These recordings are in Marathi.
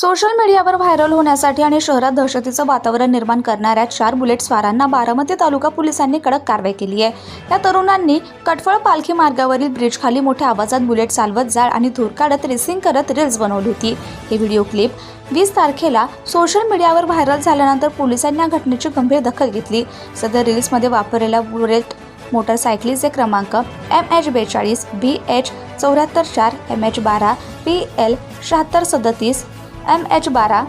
सोशल मीडियावर व्हायरल होण्यासाठी आणि शहरात दहशतीचं वातावरण निर्माण करणाऱ्या चार बुलेट स्वारांना बारामती तालुका पोलिसांनी कडक कारवाई केली आहे. या तरुणांनी कटफळ पालखी मार्गावरील ब्रिजखाली मोठ्या आवाजात बुलेट चालवत जाळ आणि धूर काढत रेसिंग करत रील्स बनवली होती. ही व्हिडिओ क्लिप वीस तारखेला सोशल मीडियावर व्हायरल झाल्यानंतर पोलिसांनी या घटनेची गंभीर दखल घेतली. सदर रील्समध्ये वापरलेला बुलेट मोटरसायकलीचे क्रमांक एम एच बेचाळीस बी एच चौऱ्याहत्तर चार एम एच बारा पी एल शहात्तर सदतीस एम एच बारा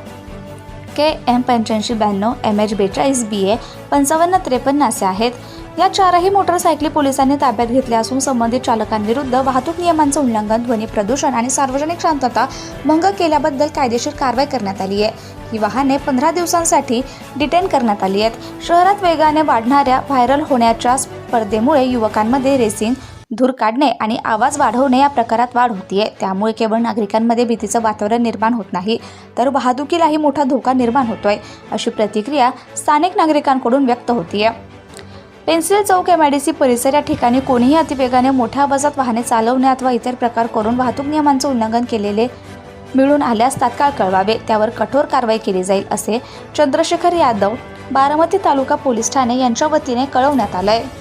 के एम पंच्याऐंशी ब्याण्णव एम एच बेचाळीस बी ए पंचावन्न त्रेपन्न असे आहेत. या चारही मोटरसायकली पोलिसांनी ताब्यात घेतल्या असून संबंधित चालकांविरुद्ध वाहतूक नियमांचं उल्लंघन ध्वनी प्रदूषण आणि सार्वजनिक शांतता भंग केल्याबद्दल कायदेशीर कारवाई करण्यात आली आहे. ही वाहने पंधरा दिवसांसाठी डिटेन करण्यात आली आहेत. शहरात वेगाने वाढणाऱ्या व्हायरल होण्याच्या स्पर्धेमुळे युवकांमध्ये रेसिंग धूर काढणे आणि आवाज वाढवणे या प्रकारात वाढ होतीये. त्यामुळे केवळ नागरिकांमध्ये भीतीचं वातावरण निर्माण होत नाही तर वाहतुकीलाही मोठा धोका निर्माण होतोय अशी प्रतिक्रिया स्थानिक नागरिकांकडून व्यक्त होतीये. Pencil Chowk M I D C परिसर या ठिकाणी कोणीही अतिवेगाने मोठ्या आवाजात वाहने चालवणे अथवा इतर प्रकार करून वाहतूक नियमांचं उल्लंघन केलेले मिळून आल्यास तात्काळ कळवावे त्यावर कठोर कारवाई केली जाईल असे चंद्रशेखर यादव बारामती तालुका पोलीस ठाणे यांच्या वतीने कळवण्यात आलं आहे